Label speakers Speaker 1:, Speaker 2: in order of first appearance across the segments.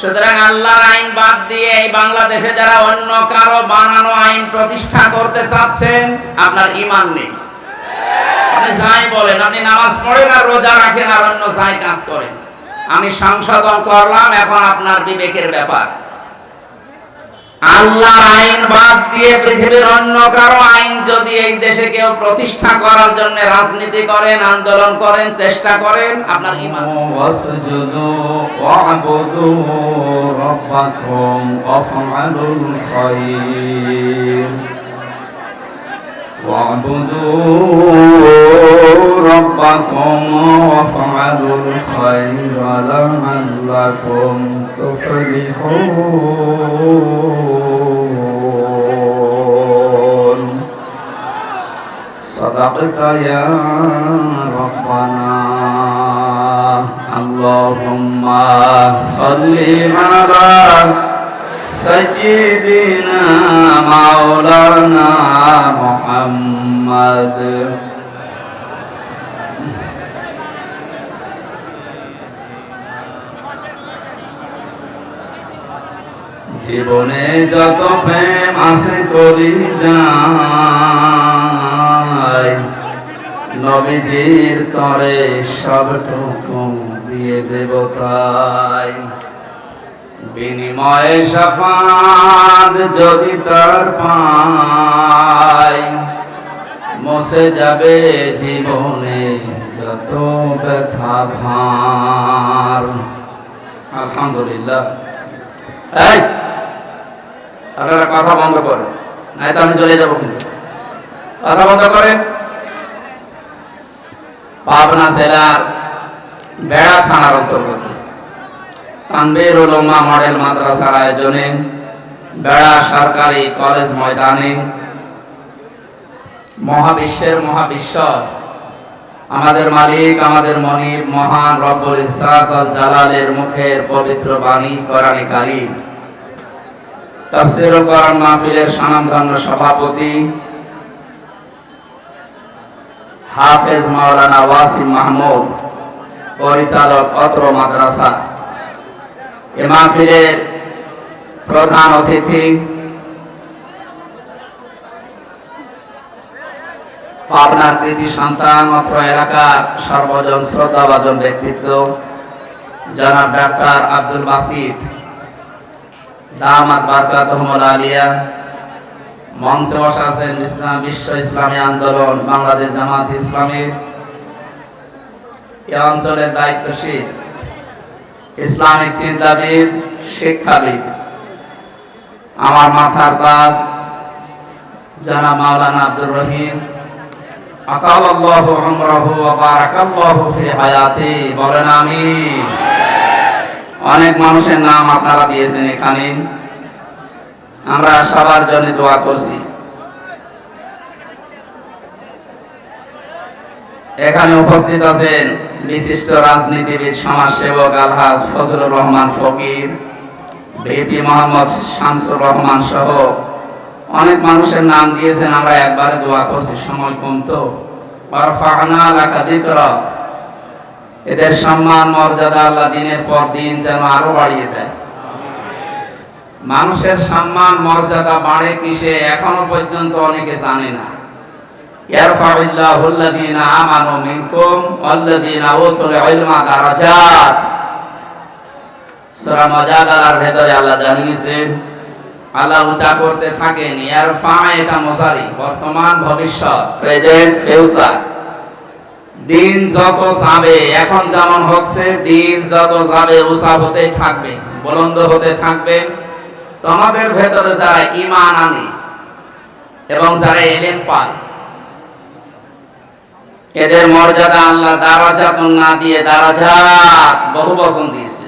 Speaker 1: সুতরাং আল্লাহর আইন বাদ দিয়ে এই বাংলাদেশে যারা অন্য কারও বানানো আইন প্রতিষ্ঠা করতে চাচ্ছেন, আপনার ইমান নেই। আপনি যাই বলেন, আপনি নামাজ পড়েন আর রোজা রাখেন আর অন্য যাই কাজ করেন। আমি সংশোধন করলাম, এখন আপনার বিবেকের ব্যাপার। আল্লাহর আইন বাদ দিয়ে পৃথিবীর অন্য কারও আইন যদি এই দেশে কেউ প্রতিষ্ঠা করার জন্য রাজনীতি করেন, আন্দোলন করেন, চেষ্টা করেন, আপনার ইমান
Speaker 2: ربكم وافعلوا الخير واعبدوا ربكم وافعلوا الخير لعلكم تفلحون صدقت يا ربنا اللهم صل على سيدنا مولانا محمد জীবনে যত প্রেম আছে করি যায় নবীজির তরে সবটুকু দিয়ে দেবতাই বিনিময়ে সাফাত যদি তার পাই, মসে যাবে জীবনে যত ব্যথা ভার। আলহামদুলিল্লাহ। এই! আপনারা কথা বন্ধ করেন তো আমি চলে যাব কিন্তু। কথা বন্ধ করেন। পাবনা জেলার বেড়া থানার অন্তর্গত। তানবীর উলমা মডেল মাদ্রাসার আয়োজনে বেড়া সরকারি কলেজ ময়দানে মহাবিশ্বের মহাবিশ্ব, আমাদের মালিক, আমাদের মনির মহান রব্বুল ইসাত জালালের মুখের পবিত্র বাণী কোরআনে কারীম। তাফসীর কোরআন মাহফিলের স্বনামধন্য সভাপতি হাফেজ মাওলানা ওয়াসিম মাহমুদ, পরিচালক অত্র মাদ্রাসা। এ মাহফিলের প্রধান অতিথি পাবনার কৃতি সন্তান অত্র এলাকার সর্বজন শ্রদ্ধাভাজন ব্যক্তিত্ব, জনাব ডাক্তার আব্দুল বাসিদ। দামাত বারকাত আলিয়া। মঞ্চে আছেন ইসলাম, বিশ্ব ইসলামী আন্দোলন, বাংলাদেশ জামাত ইসলামী। অঞ্চলের দায়িত্বশীল, ইসলামিক চিন্তাবিদ, শিক্ষাবিদ। আমার মাথার তাজ জানা মাওলানা আব্দুর রহিম। আতালাল্লাহু উমরাহু ওয়া বারাকাল্লাহু ফি হায়াতি। বলেন আমিন। অনেক মানুষের নাম আপনারা দিয়েছেন এখানে। আমরা সবার জন্য দোয়া করছি। এখানে উপস্থিত আছেন বিশিষ্ট রাজনীতিবিদ, সমাজসেবক আলহাজ ফজলুর রহমান ফকির, ভিপি মোহাম্মদ শামসুর রহমান সহ অনেক মানুষের নাম দিয়েছেন। আমরা একবারে দোয়া করছি, সময় কম তো। ওয়ারফা'না লাকা যিকরা। এদের সম্মান, মর্যাদা আল্লাহ দিনের পর দিন যেন আরও বাড়িয়ে দেয়। মানুষের সম্মান, মর্যাদা বাড়ে কিসে এখনও পর্যন্ত অনেকে জানে না। বর্তমান, ভবিষ্যৎ, প্রেজেন্ট, ফিউচার। দিন যত যাবে, এখন যেমন হচ্ছে, দিন যত যাবে উষা হতে থাকবে, বুলন্দ হতে থাকবে। তোমাদের ভেতরে যারা ইমান আনে এবং যারা এলেম পায়, এদের মর্যাদা আল্লাহ দারাজাত না দিয়ে দারাজাত বহু বচন দিয়েছে।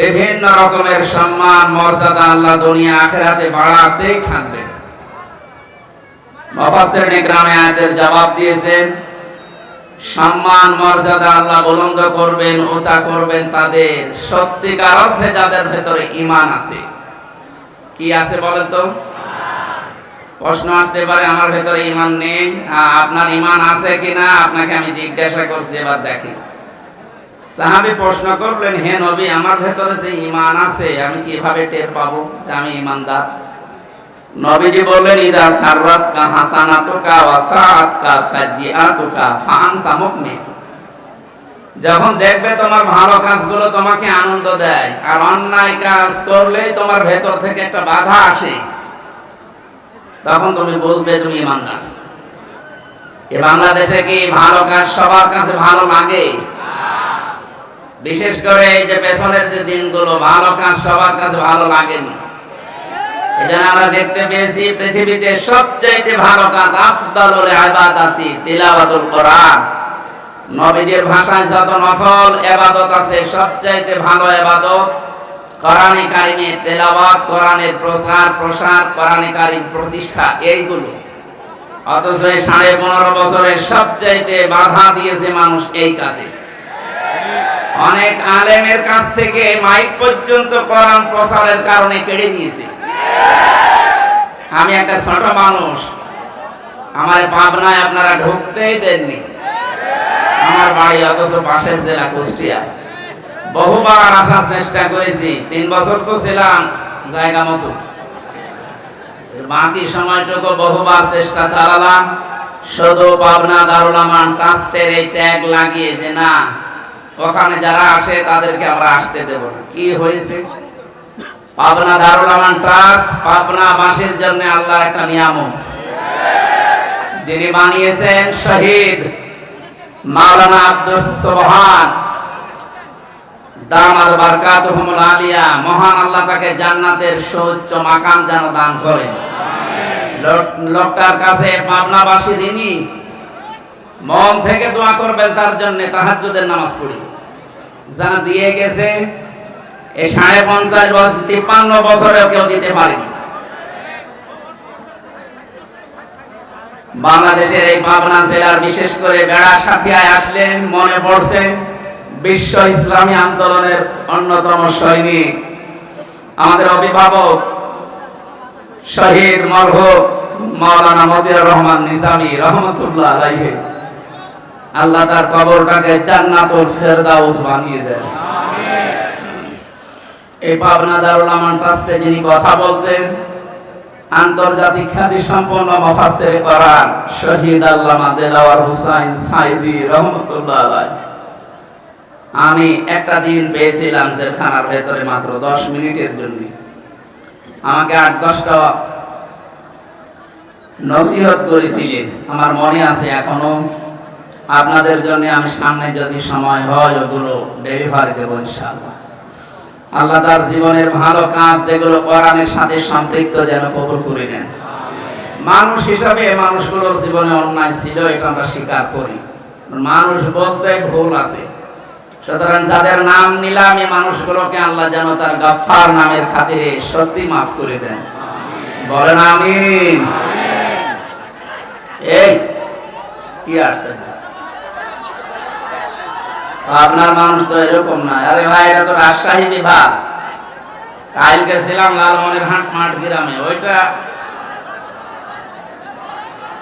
Speaker 2: বিভিন্ন রকমের সম্মান, মর্যাদা আল্লাহ দুনিয়া আখেরাতে বাড়াতেই থাকবে। মফাসের গ্রামে আয়াতের জবাব দিয়েছেন সম্মান, মর্যাদা আল্লাহ বুলন্দ করবেন, উঁচা করবেন তাদের। সত্যিকার অর্থে যাদের ভেতরে ইমান আছে। কি আছে বলেন তো? প্রশ্ন আসতে পারে, আমার ভেতরে ইমান নেই। আপনার ইমান আছে কিনা? আপনাকে আমি জিজ্ঞাসা করছি, এবার দেখি
Speaker 1: সাহাবি প্রশ্ন করলেন, হে নবী, আমার ভেতরে যে ইমান আছে, আমি কীভাবে টের পাবো যে আমি ইমানদার নবীজি বললেন, ইদা সাররাত কা হাসানাতুকা ওয়া সাআত কা সাজিআতুকা ফাআনতা মুমিন। যখন দেখবে তোমার ভালো কাজগুলো তোমাকে আনন্দ দেয়, আর অন্যায় কাজ করলে তোমার ভেতর থেকে একটা বাধা আসে, তখন তুমি বুঝবে তুমি ইমানদার। এ বাংলাদেশে কি ভালো কাজ সবার কাছে ভালো লাগে? বিশেষ করে এই যে পেছনের যে দিনগুলো, ভালো কাজ সবার কাছে ভালো লাগেনি। এটা আমরা দেখতে পেয়েছি পৃথিবীতে ভালো ভালো প্রতিষ্ঠা, এইগুলো। অথচ সাড়ে পনেরো বছরের সবচাইতে বাধা দিয়েছে মানুষ এই কাজে। অনেক আলেমের কাছ থেকে মাইক পর্যন্ত কোরআন প্রসারের কারণে কেড়ে নিয়েছে। আমি একটা ছোট মানুষ। আমার পাবনায় আপনারা ঢুকতেই দেননি। আমার বাড়ি অথচ পাশের জেলা কুষ্টিয়া। বহুবার আসার চেষ্টা করেছি, তিন বছর তো ছিলাম জায়গা মতো। বাকি সময়টুকু বহুবার চেষ্টা চালালাম, শুধু পাবনা দারুল আমান ট্রাস্টের এই ট্যাগ লাগিয়ে যে না, ওখানে যারা আসে তাদেরকে আমরা আসতে দেব কি হয়েছে? পাবনা দারুল আমান ট্রাস্ট, পাবনা বাসীর জন্য আল্লাহর একটা নিয়ামত। যিনি বানিয়েছেন শহীদ মাওলানা আব্দুল সোবহান, দামাল বারকাতুহুমুল আলিয়া, মহান আল্লাহ তাকে জান্নাতের সুউচ্চ মাকাম যেন দান করেন। লোক- লোকটার কাছে পাবনাবাসী ঋণী, মন থেকে দোয়া করবেন তার জন্য তাহাজ্জুদের নামাজ পড়ি। যারা দিয়ে গেছে এই সাড়ে পঞ্চাশ বছর, তিপ্পান্ন বছরেও কেউ দিতে পারেনি বাংলাদেশের এই পাবনা জেলার বিশেষ করে বেড়া সাথিয়ায় আসলেন, মনে পড়ছে, বিশ্ব ইসলামী আন্দোলনের অন্যতম সৈনিক। আমাদের অভিভাবক শহীদ মরহুম মাওলানা মদিউর রহমান নিজামী রহমতুল্লাহ আল্লাহ তার কবরটাকে জান্নাতুল ফেরদাউস বানিয়ে দেন। এই পাবনা দারুল আমান ট্রাস্টে যিনি কথা বলতেন, আন্তর্জাতিক খ্যাতি সম্পন্ন মফাসসির কোরআন শহীদ আল্লামা দেলাওয়ার হুসাইন সাইদি রহমতুল্লাহ আমি একটা দিন পেয়েছিলাম জেলখানার ভেতরে মাত্র দশ মিনিটের জন্য। আমাকে আট দশটা নসিহত করেছিলেন। আমার মনে আছে এখনও। আপনাদের জন্য আমি সামনে যদি সময় হয়, ওগুলো ডেলিভারি দেবো ইনশাআল্লাহ। আল্লাহ তার জীবনের ভালো কাজ যেগুলো কোরআনের সাথে সম্পৃক্ত যেন কবুল করে নেন। মানুষ হিসাবে মানুষগুলোর জীবনে অন্যায় ছিল, এটা আমরা স্বীকার করি। মানুষ বলতে ভুল আছে। সুতরাং যাদের নাম নিলাম এই মানুষগুলোকে আল্লাহ যেন তার গাফার নামের খাতিরে সত্যি মাফ করে দেন। বলেন আমিন। এই, কি আসছে? আপনার মানুষ তো এরকম না। আরে ভাই, এটা তো রাজশাহী বিভাগ। কালকে ছিলাম লালমনের হাট মাঠ গ্রামে। ওইটা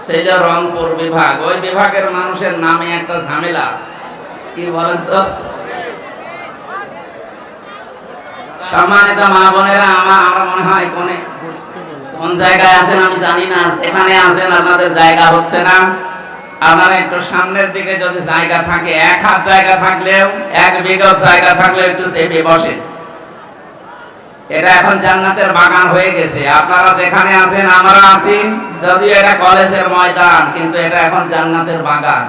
Speaker 1: সেটা রংপুর বিভাগ। ওই বিভাগের মানুষের নামে একটা ঝামেলা আছে। কি বলেন তো? সম্মানিত মা বোনেরা, আমার আমার মনে হয় কোনে কোন জায়গায় আছেন আমি জানি না। এখানে আছেন, আপনাদের জায়গা হচ্ছে না। আপনারা একটু সামনের দিকে যদি জায়গা থাকে, এক হাত জায়গা থাকলেও, এক বিঘত জায়গা থাকলেও একটু চেপে বসেন এটা এখন জান্নাতের বাগান হয়ে গেছে। আপনারা যেখানে আছেন, আমরা আছি। যদিও এটা কলেজের ময়দান, কিন্তু এটা এখন জান্নাতের বাগান।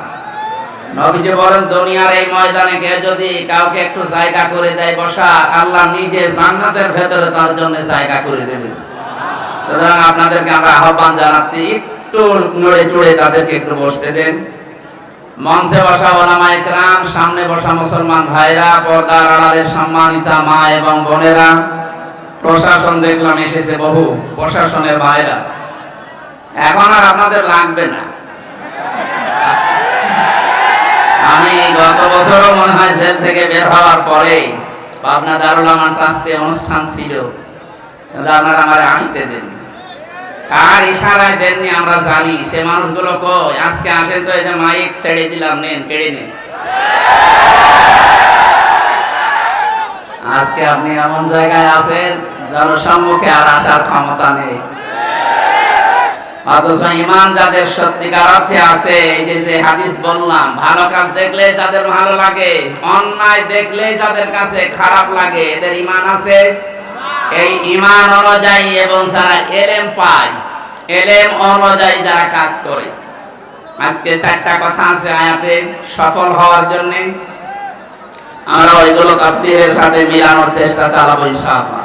Speaker 1: নবীজি বলেন, দুনিয়ার এই ময়দানে কেউ যদি কাউকে একটু জায়গা করে দেয় বসা, আল্লাহ নিজে জান্নাতের ভেতরে তার জন্য জায়গা করে দেবে। সুতরাং আপনাদেরকে আমরা আহ্বান জানাচ্ছি একটু নড়ে চড়ে তাদেরকে একটু বসতে দেন। মঞ্চে বসা ওলামা একরাম সামনে বসা মুসলমান ভাইরা, পর্দার আড়ালের সম্মানিতা মা এবং বোনেরা। প্রশাসন দেখলাম এসেছে বহু, প্রশাসনের ভাইরা। এখন আর আপনাদের লাগবে না। আমি গত বছরও মনে হয় জেল থেকে বের হওয়ার পরে পাবনা দারুল আমান ট্রাস্টে অনুষ্ঠান ছিল। আপনারা আমার আসতে দেন কার ইশারায় দেননি, আমরা জানি। সে মানুষগুলো কই? আজকে আসেন তো, এই যে মাইক ছেড়ে দিলাম, নেন, কেড়ে নেন।
Speaker 2: আজকে আপনি এমন জায়গায় আছেন জনসম্মুখে আর আসার ক্ষমতা নেই। অথচ ইমান যাদের সত্যিকার অর্থে আছে, এই যে যে হাদিস বললাম, ভালো কাজ দেখলে যাদের ভালো লাগে, অন্যায় দেখলে যাদের কাছে খারাপ লাগে, এদের ইমান আছে? এই ইমান অনুযায়ী এবং যারা এলেম পায়, এলেম অনুযায়ী যারা কাজ করে। আজকে চারটা কথা আছে আয়াতে সফল হওয়ার জন্য। আমরা ওইগুলো তাফসীরের সাথে মিলানোর চেষ্টা চালাবো ইনশাআল্লাহ।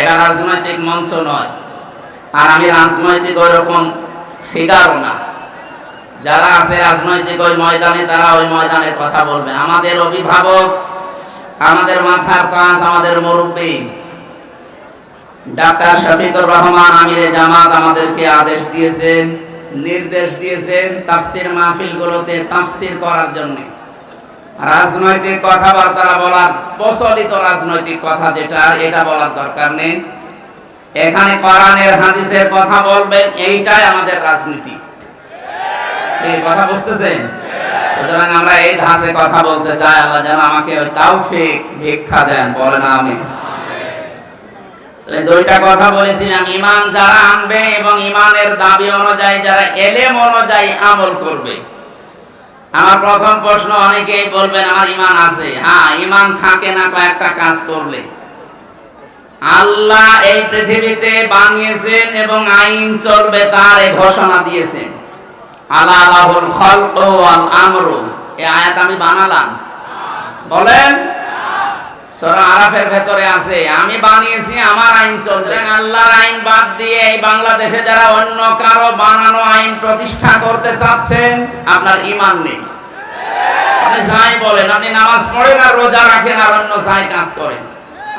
Speaker 2: এটা রাজনৈতিক মঞ্চ নয়, আর আমি রাজনৈতিক ওই রকম ফিগারও না। যারা আছে রাজনৈতিক ওই ময়দানে, তারা ওই ময়দানের কথা বলবে। আমাদের অভিভাবক, আমাদের মাথার কাজ, আমাদের মুরব্বী ডাক্তার শফিকুর রহমান আমিরে জামাত আমাদেরকে আদেশ দিয়েছেন, নির্দেশ দিয়েছেন তাফসির মাহফিলগুলোতে তাফসির করার জন্য। রাজনৈতিক কথাবার্তা বলার, প্রচলিত রাজনৈতিক কথা যেটা, এটা বলার দরকার নেই। এখানে কোরআনের, হাদিসের কথা বলবেন, এইটাই আমাদের রাজনীতি। এই কথা বুঝতেছেন? সুতরাং আমরা এই ধাঁচে কথা বলতে চাই, আল্লাহ যেন আমাকে তাওফিক ভিক্ষা দেন, বলেন আমি দুইটা কথা বলেছিলাম ইমান যারা আনবে এবং ইমানের দাবি অনুযায়ী যারা এলেম অনুযায়ী আমল করবে। আমার প্রথম প্রশ্ন, অনেকেই বলবেন, আমার ইমান আছে। হ্যাঁ ইমান থাকে না কয়েকটা কাজ করলে। আল্লাহ এই পৃথিবীতে বানিয়েছেন এবং আইন চলবে তার ঘোষণা দিয়েছেন। আলা আলাহুল খলক ওয়াল আমরু। এই আয়াত আমি বানালাম। বলেন সূরা আরাফের ভেতরে আছে আমি বানিয়েছি আমার আইন চলবে আল্লাহর আইন বাদ দিয়ে এই বাংলাদেশে যারা অন্য কারও বানানো আইন প্রতিষ্ঠা করতে চাচ্ছেন আপনার ঈমান নেই। আপনি যাই বলেন আপনি নামাজ পড়েন আর রোজা রাখেন আর অন্য যাই কাজ করেন।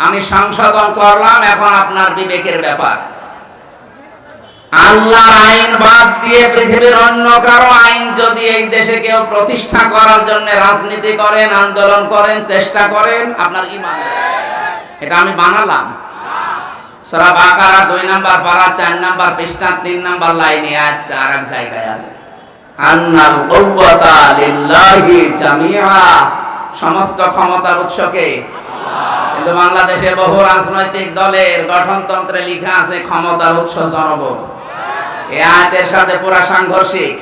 Speaker 2: আমি সংশোধন করলাম এখন আপনার বিবেকের ব্যাপার। আল্লাহর আইন বাদ দিয়ে পৃথিবীর অন্য কারও আইন যদি এই দেশে কেউ প্রতিষ্ঠা করার জন্য রাজনীতি করেন, আন্দোলন করেন, চেষ্টা করেন, আপনার ইমান এটা আমি বানালাম। সূরা বাকারা দুই নাম্বার চার নাম্বার পৃষ্ঠা, তিন নাম্বার লাইনে আর এক জায়গায় আছে। আন্নাল লিল্লাহি সমস্ত ক্ষমতার উৎসকে কিন্তু বাংলাদেশে বহু রাজনৈতিক দলের গঠনতন্ত্রে লেখা আছে, ক্ষমতার উৎস জনগণ এই সাথে পুরা সাংঘর্ষিক।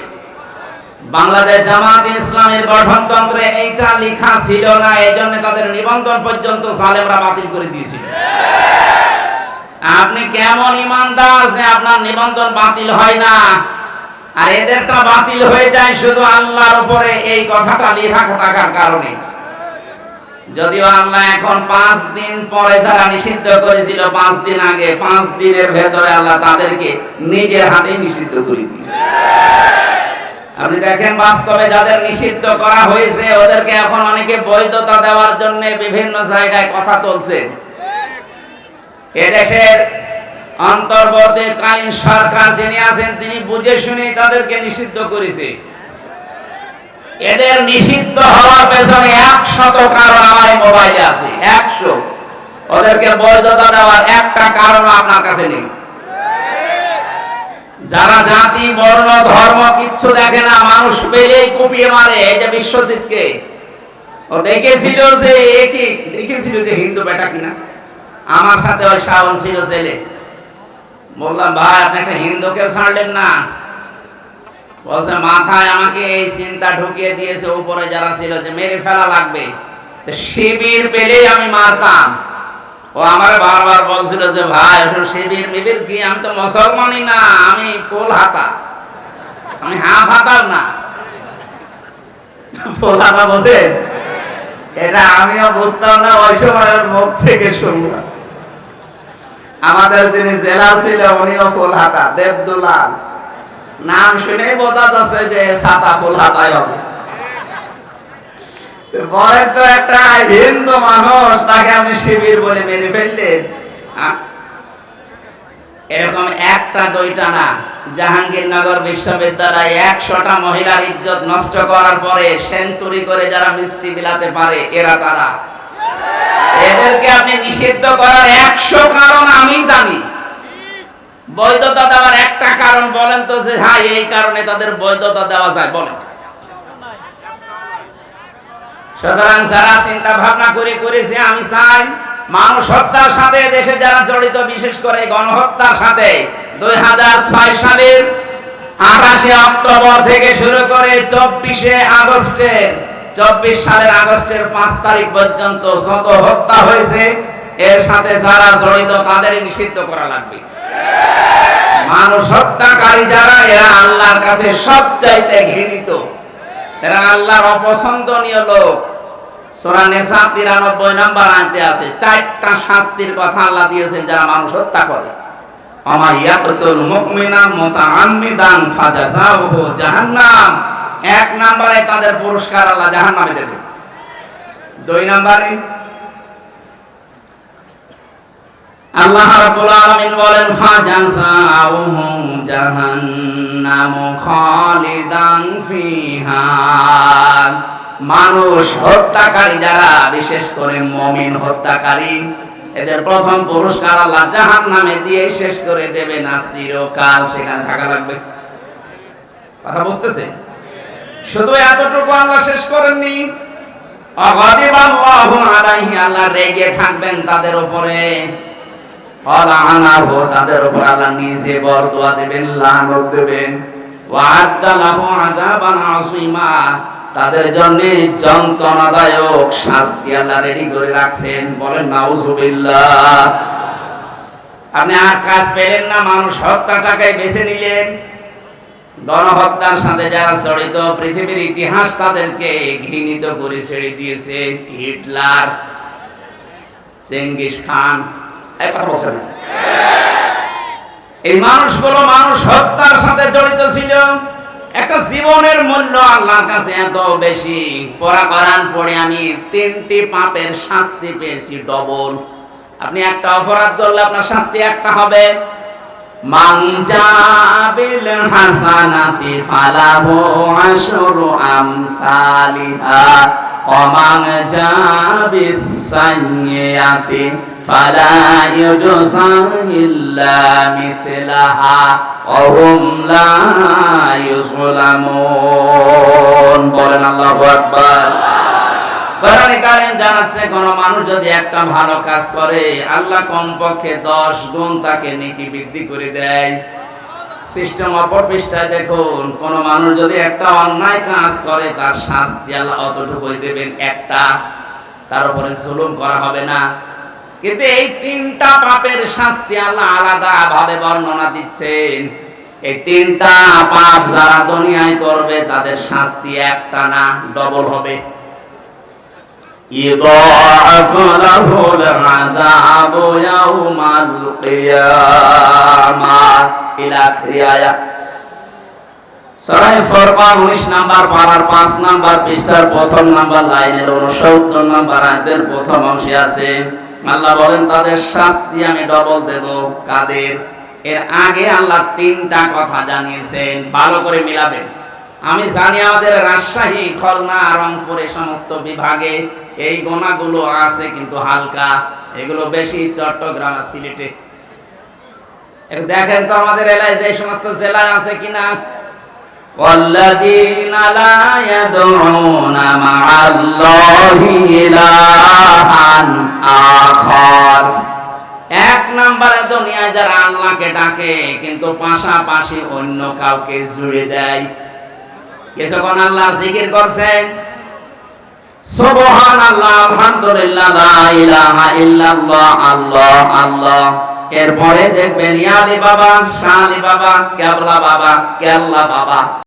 Speaker 2: বাংলাদেশ জামাত ইসলামের গঠনতন্ত্রে এইটা লেখা ছিল না এই জন্য তাদের নিবন্ধন পর্যন্ত জালেমরা বাতিল করে দিয়েছিল। আপনি কেমন ইমানদার আছে আপনার নিবন্ধন বাতিল হয় না, আর এদেরটা বাতিল হয়ে যায় শুধু আল্লাহর উপরে, এই কথাটা লেখা থাকার কারণে। যদিও আল্লাহ এখন পাঁচ দিন পরে যারা নিষিদ্ধ করেছিল, পাঁচ দিন আগে, পাঁচ দিনের ভেতরে আল্লাহ তাদেরকে নিজের হাতে নিষিদ্ধ করে দিয়েছে। আপনি দেখেন, বাস্তবে যাদের নিষিদ্ধ করা হয়েছে, ওদেরকে এখন অনেকে বৈধতা দেওয়ার জন্য বিভিন্ন জায়গায় কথা তুলছে। এদেশের অন্তর্বর্তীকালীন সরকার যিনি আছেন, তিনি বুঝে শুনে তাদেরকে নিষিদ্ধ করেছে। এদের নিষিদ্ধ হওয়ার পেছনে একশত কারণ আমার মোবাইলে আছে। একশো। ওদেরকে বৈধতা দেওয়ার একটা কারণ আপনার কাছে নেই। যারা জাতি, বর্ণ, ধর্ম কিচ্ছু দেখে না, মানুষ পেলেই কুপিয়ে মারে, এই যে বিশ্বজিৎকে। ও দেখেছিল যে একে দেখেছিল যে হিন্দু বেটা কিনা? আমার সাথে ওই শ্রাবণ ছিল ছেলে বললাম, ভাই, আপনি একটা হিন্দুকে ছাড়লেন না। বলছে, মাথায় আমাকে এই চিন্তা ঢুকিয়ে দিয়েছে, উপরে যারা ছিল যে মেরে ফেলা লাগবে। শিবির পেলেই আমি মারতাম। ও আমার বারবার বলছিল যে, ভাই এসব শিবির মিবির কি? আমি তো মুসলমানই না, আমি ফুল হাতা। আমি হাফ হাতার না। ফুল হাতা বসে এটা আমিও বুঝতাম না, ওই সময় মুখ থেকে শুনলাম। আমাদের যিনি জেলা ছিল, উনিও ফুল হাতা, দেবদুলাল। নাম শুনেই বোঝা যাচ্ছে যে ছাতা ফুল হাতায় হবে। পরে তো একটা হিন্দু মানুষ, তাকে আপনি শিবির বলে মেরে ফেললেন এরকম একটা, দুইটা না। জাহাঙ্গীরনগর বিশ্ববিদ্যালয়ে একশোটা মহিলার ইজ্জত নষ্ট করার পরে সেঞ্চুরি করে যারা মিষ্টি বিলাতে পারে, এরা তারা এদেরকে আপনি নিষিদ্ধ করার একশো কারণ আমি জানি। বৈধতা দেওয়ার একটা কারণ বলেন তো যে হ্যাঁ এই কারণে তাদের বৈধতা দেওয়া যায়, বলেন। সুতরাং যারা চিন্তা ভাবনা করে করেছে, আমি চাই
Speaker 1: মানুষ হত্যার সাথে, দেশে যারা জড়িত, বিশেষ করে গণহত্যার সাথে, দুই হাজার ছয় সালের আঠাশে অক্টোবর থেকে শুরু করে চব্বিশে আগস্টের চব্বিশ সালের আগস্টের পাঁচ তারিখ পর্যন্ত যত হত্যা হয়েছে, এর সাথে যারা জড়িত, তাদের নিষিদ্ধ করা লাগবে। মানুষ হত্যাকারী যারা, এরা আল্লাহর কাছে সবচাইতে ঘৃণিত। এরা আল্লাহর অপছন্দনীয় লোক। সূরা নিসা 93 নম্বর আয়াতে আছে, চারটা শাস্তির কথা আল্লাহ দিয়েছেন যারা মানুষ হত্যা করে। আমা ইয়াকতুল মুমিনা মুতাআম্মিদান ফাজাযাউহু জাহান্নাম। এক নম্বরে তাদের পুরস্কার আল্লাহ জাহান্নামে দেবে। দুই নম্বরে আল্লাহ রাব্বুল আলামিন বলেন ফাজাযাউহু জাহান্নাম খালিদান ফিহা। মানুষ হত্যাকারী যারা, বিশেষ করে মমিন হত্যাকারী, এদের প্রথম পুরস্কার আল্লাহ জাহান নামে দিয়ে শেষ করে দেবে না, চিরকাল সেখানে থাকা লাগবে। কথা বুঝতেছে? শুধু এতটুকু আল্লাহ শেষ করেননি। অগদিব আল্লাহু আলাইহি, আল্লাহ রেগে থাকবেন তাদের উপরে। তাদের উপর আল্লাহ নিজে বরদোয়া দেবেন লানত দেবেন তাদের জন্য যন্ত্রণাদায়ক শাস্তি আল্লাহ রেডি করে রাখছেন বলেন নাউজুবিল্লাহ আপনি আর কাজ পেলেন না, মানুষ হত্যাটাকে বেছে নিলেন। গণহত্যার সাথে যারা জড়িত, পৃথিবীর ইতিহাস তাদেরকে ঘৃণিত করে ছেড়ে দিয়েছে। হিটলার, চেঙ্গিস খান এই কথা বলছেন এই মানুষগুলো মানুষ হত্যার সাথে জড়িত ছিল। একটা জীবনের মূল্য আল্লাহর কাছে এত বেশি। পড়া করান পড়ে আমি তিনটি পাপের শাস্তি পেয়েছি, ডবল। আপনি একটা অপরাধ করলে আপনার শাস্তি একটা হবে। মান হাসানাতি ফালাহু আশরু আমসালিহা ওয়া মান সাইয়্যাতি ওয়া হুম লা ইউযলামুন বলেন আল্লাহু আকবার। কোরআনে কারীম জানাচ্ছে, কোন মানুষ যদি একটা ভালো কাজ করে, আল্লাহ কমপক্ষে দশ গুণ তাকে নেকি বৃদ্ধি করে দেয়। সিস্টেম অপর পৃষ্ঠায় দেখুন, কোন মানুষ যদি একটা অন্যায় কাজ করে, তার শাস্তি আল্লাহ অতটুকুই দেবেন একটা। তার উপরে জুলুম করা হবে না। কিন্তু এই তিনটা পাপের শাস্তি আল্লাহ আলাদা ভাবে বর্ণনা দিচ্ছেন এই তিনটা পাপ যারা দুনিয়ায় করবে তাদের শাস্তি একটা না ডবল হবে يضاعف له العذاب يوم القيامة إلى آخر آية সরাই ফরকান 19 নাম্বার পারার 5 নাম্বার পৃষ্ঠার প্রথম নাম্বার লাইনের 69 নাম্বার আয়াতের প্রথম অংশে আছে আল্লাহ বলেন, তাদের শাস্তি আমি ডবল দেব। কাদের? এর আগে আল্লাহ তিনটা কথা জানিয়েছেন, ভালো করে মিলাবেন। আমি জানি আমাদের রাজশাহী, খুলনা, রংপুর সমস্ত বিভাগে এই গোনাগুলো আছে, কিন্তু হালকা। এগুলো বেশি চট্টগ্রাম সিলেটে। দেখেন তো আমাদের এলাকায় যে সমস্ত জেলায় আছে কিনা? والذين لا يدعون مع الله إلها آخر এক নম্বরে দুনিয়ায় যারা আল্লাহকে ডাকে কিন্তু পাশাপাশি অন্য কাউকে জুড়ে দেয় কিছুক্ষণ আল্লাহ জিকির করছেন সুবহান আল্লাহ আলহামদুলিল্লাহ লা ইলাহা ইল্লাল্লাহ আল্লাহ আল্লাহ এরপরে দেখবেন ইয়ালি বাবা শালি বাবা কেবলা বাবা কেল্লা বাবা